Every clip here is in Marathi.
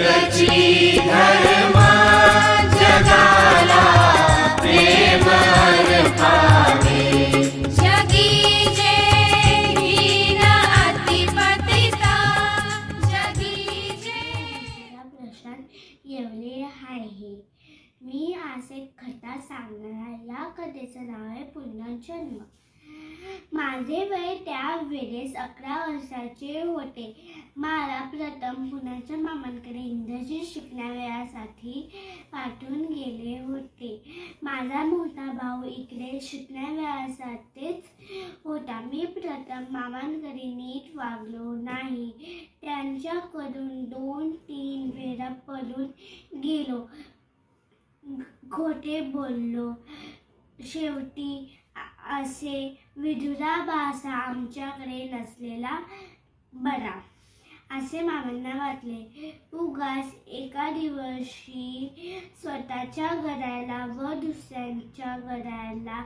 एकची जगाला प्रेम जगी जे अतिपतिता जगी जे येवले आहे. मी आज एक कथा सांगणार या कथेचं नाव आहे पुनर्जन्म. माझे वय त्या वेळेस अकरा वर्षाचे होते. मला प्रथम पुण्याच्या मामांकडे इंग्रजी शिकण्यासाठी पाठवून गेले होते. माझा मोठा भाऊ इकडे शिकण्यासाठीच होता. मी प्रथम मामांकडे नीट वागलो नाही. त्यांच्याकडून दोन तीन वेळा पडून गेलो. खोटे बोललो. शेवटी असे विधुरा भाषा आमच्याकडे नसलेला बरा. असे मामांना वाटले. उगाच एका दिवशी स्वतःच्या घराला व दुसऱ्यांच्या घराला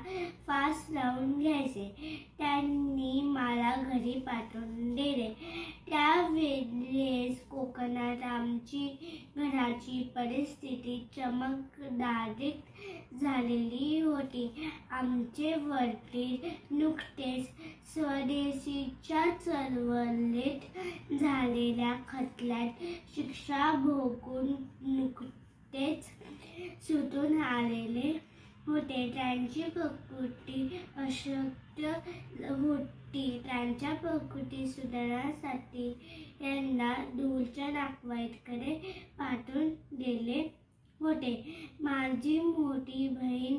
फास लावून घ्यायचे. त्यांनी मला घरी पाठवून दिले. त्यावेळेस कोकणात आमची घराची परिस्थिती चमकदारीत झालेली होती. आमचे वडील नुकतेच स्वदेशीच्या चळवळीत झालेल्या खटल्यात शिक्षा भोगून नुकतेच सुटून आलेले होते. त्यांची प्रकृती अशक्त होती. त्यांच्या प्रकृती सुधारण्यासाठी यांना दूरच्या नागवाईकडे पाठवून दिले होते. माझी मोठी बहीण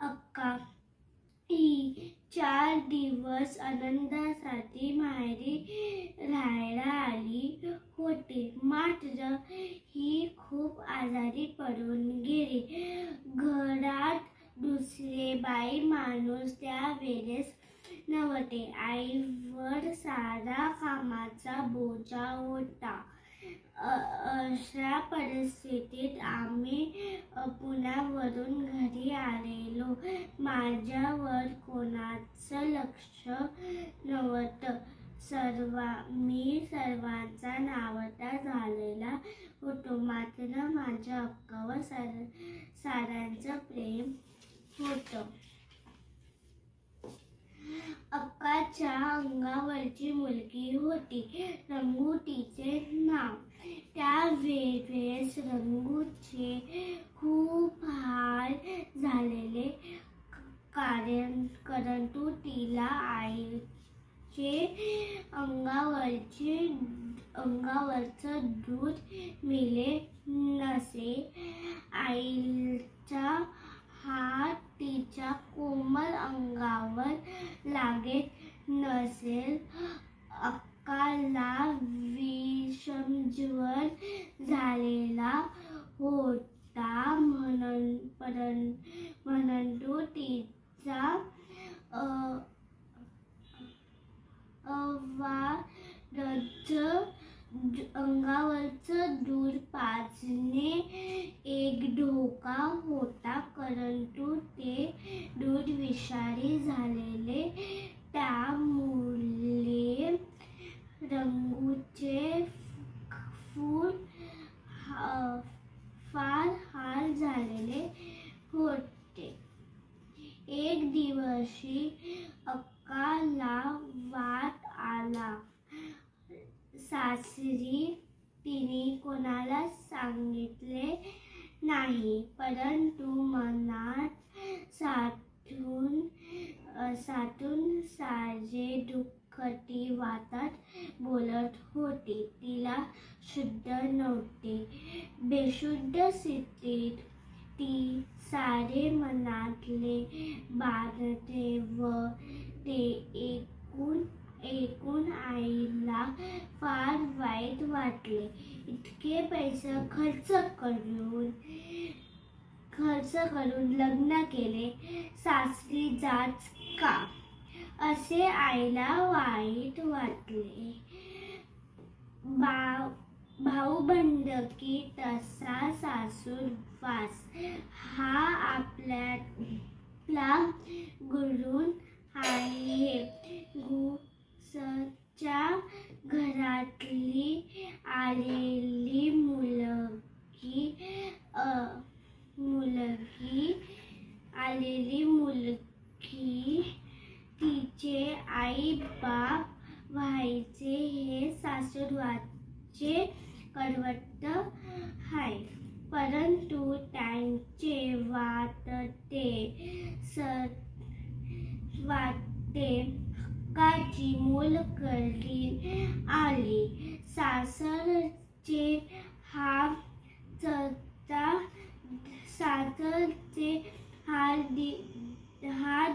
अक्का ही चार दिवस आनंदासाठी माहेरी राहायला आली होती. मात्र ही खूप आजारी पडून गेली. घरात दुसरे बाई माणूस त्यावेळेस नव्हते. आईवर सारा कामाचा बोजा होता. अशा परिस्थितीत आम्ही पुण्यावरून घरी आलेलो. माझ्यावर कोणाचं लक्ष नव्हतं. सर्वा मी सर्वांचा नावता झालेला होतो. मात्र माझ्या अक्कावर सर सारांचं प्रेम होतं. अक्काच्या अंगावरची मुलगी होती रंगू तिचे नाव. त्या वेळेस रंगूचे खूप हाल झालेले कारण परंतु तिला आईचे अंगावरचे अंगावरचं दूध मिले नसे. आईचा हात तिच्या कोमल अंगावर लागेल नसेल अक्काला विषमज्वर झालेला होता म्हणून परं परंतु तिचा अ, अवारच अंगावरचं दूध पाजणे एक धोका होता परंतु ते दूध विषारी झालेले त्यामुळे रंगूचे फूल हा- फार हाल झालेले होते एक दिवशी अक्काला वाट आला सासरी तिने कोणाला सांगितले नाही परंतु मनात साठून अ, साठून साजे दुःख वातात बोलत होती. तिला शुद्ध नव्हते. बेशुद्ध स्थितीत ती सारे मनातले बाधते व ते एकूण एकूण आईला फार वाईट वाटले. इतके पैसे खर्च करून खर्च करून लग्न केले. सासरी जाच का? असे आईला वाईट वाटले. बा भाऊ बंडकी तसा सासूर वास. हा आपल्याला गुरु आहे घुसच्या घरातली आलेली मुलं आई बाप व्हायचे हे सासूरवाचे कडवट आहे परंतु त्यांचे वाटते स वाटते हक्काची मूल करील आली सासरचे हा चचा सासरचे हा दि हा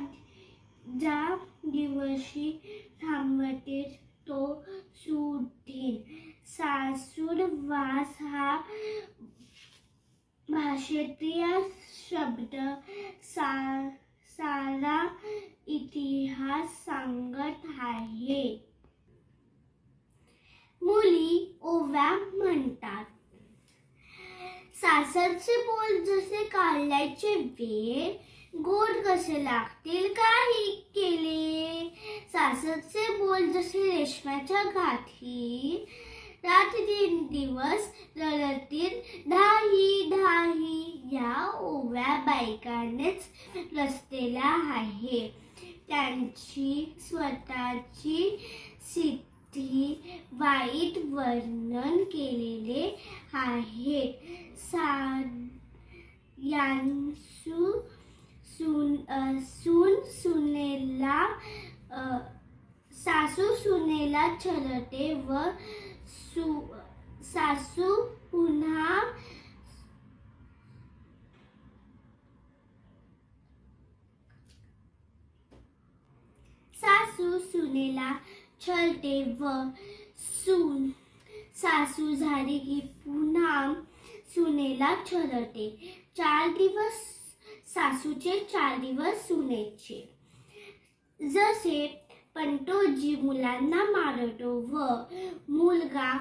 ज्या दिवशी थांबते तो सुधीन सासूर वास हा भाषेतील शब्द सा सारा इतिहास सांगत आहे मुली ओव्या म्हणतात सासरचे बोल जसे काढल्याचे वेळ गोड कसे लागतील काही केले. सासरचे बोल जसे रेशमाच्या गाठी रात्री दिवस रडतील धाही धाही या ओव्या बायकानेच रचलेल्या आहे. त्यांची स्वतःची सिद्धी वाईट वर्णन केलेले आहे सा यांसू सून अ, सुनेला सासू सुनेला छळते व सु सासू पुन्हा सासू सुनेला छळते व सून सासू झाली की पुन्हा सुनेला छळते चार दिवस सासूचे चार दिवस सुनेचे। जसे पंतोजी मुलांना मारतो व मुलगा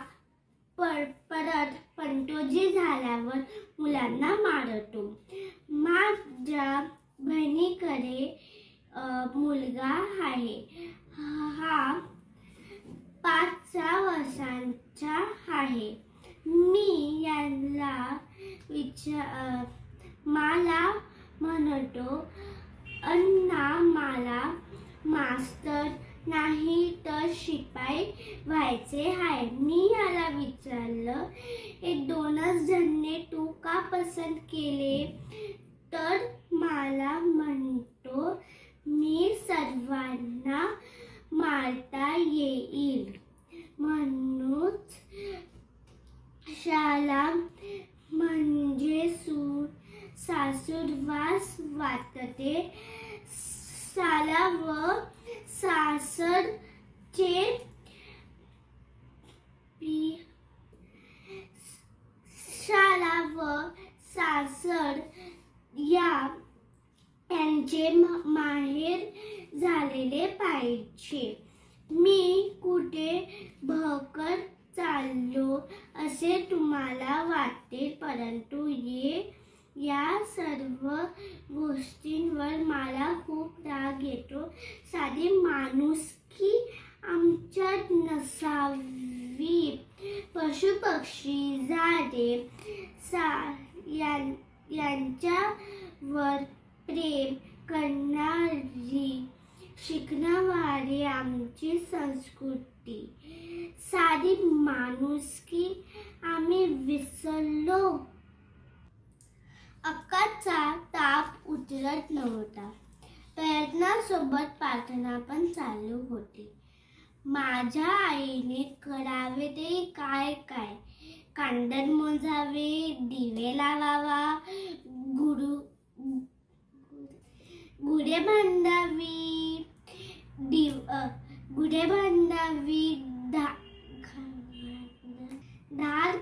पर परत पंतोजी झाल्यावर मुलांना मारतो। माझ्या बहिणीकडे मुलगा आहे. हा पाच सहा वर्षांचा आहे. मी यांना विचार मला म्हणतो. अण्णा मला मास्तर नाही तर शिपाई व्हायचे आहे मी याला विचारलं हे दोनच जणने तू का पसंत केले? तर मला म्हणतो मी सर्वांना मारता येईल. म्हणूनच शाला म्हणजे सूर सासूरवास वाटते. साला व सासरचे पी शाळा व सासर या यांचे म- माहेर झालेले पाहिजे. मी कुठे भकर चाललो असे तुम्हाला वाटते परंतु ये या सर्व गोष्टींवर मला खूप राग येतो. साधी माणुसकी आमच्यात नसावी. पशु पक्षी झाडे सा यां यांच्यावर प्रेम करणारी शिकणारी आमची संस्कृती. साधी माणुसकी आम्ही विसरलो. अक्काचा ताप उतरत नव्हता. प्रयत्नासोबत प्रार्थना पण चालू होती. माझ्या आईने करावे ते काय काय? कांदण मोजावे दिवे लावावा गुरु गुढे बांधावी. दिव अ, गुढे बांधावी धा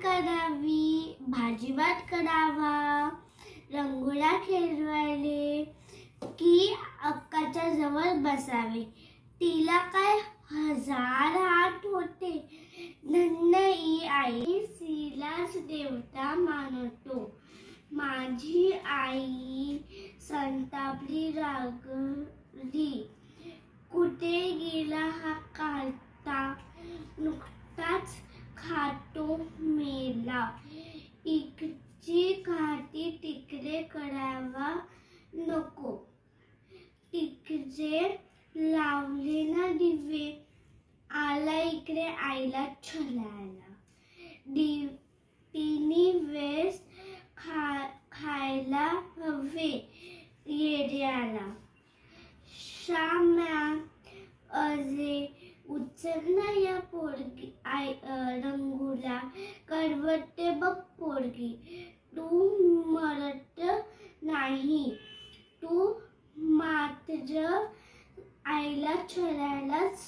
करावी भाजीभात करावा रंगोळ्या खेळवायले की अक्काच्या जवळ बसावे तिला काय हजार हात होते धन्य ही आई तिलाच देवता मानतो माझी आई संतापली रागली कुठे हा काढता नुकताच खातो मेला. इकडची घाटी तिकडे करावा नको. तिकडे लावले ना दिवे आला इकडे आईला छलायला दिव तिन्ही वेळेस खा खायला हवे येड्याला. श्याम्या उचलना या पोरगी. आय रंगुला करवते बघ पोरगी. तू मरत नाही. तू मात्र आईला चरायलाच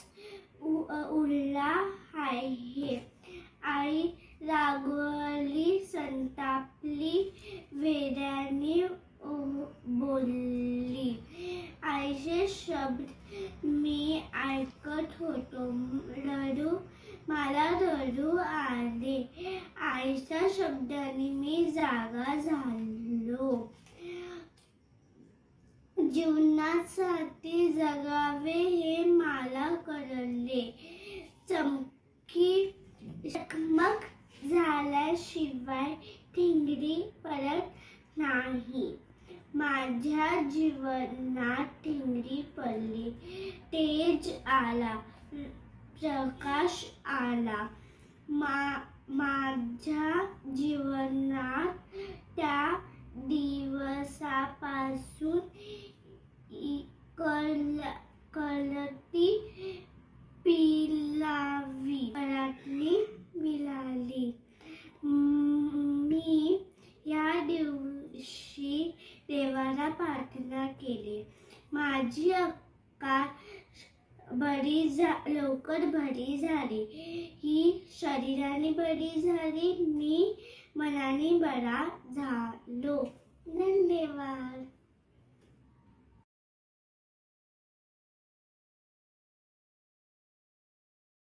उ- उरला आहे. आई रागवली संतापली वेड्याने बोलली. आईचे शब्द मी ऐकत होतो. रडू मला रडू आले. आईच्या शब्दाने मी जागा झालो. जीवनासाठी जगावे हे मला कळले. चमकी चकमक झाल्याशिवाय ठिंगरी परत नाही. माझ्या जीवनात ठिंगरी पडली. तेज आला. प्रकाश आला. मा माझ्या जीवनात त्या दिवसापासून कल कलती पिलावी. घरातली मिळाली मी या दिवशी देवाला प्रार्थना केली. माझी अक्का बरी झा लवकर बरी झाली. ही शरीराने बरी झाली. मी मनाने बरा झालो. धन्यवाद.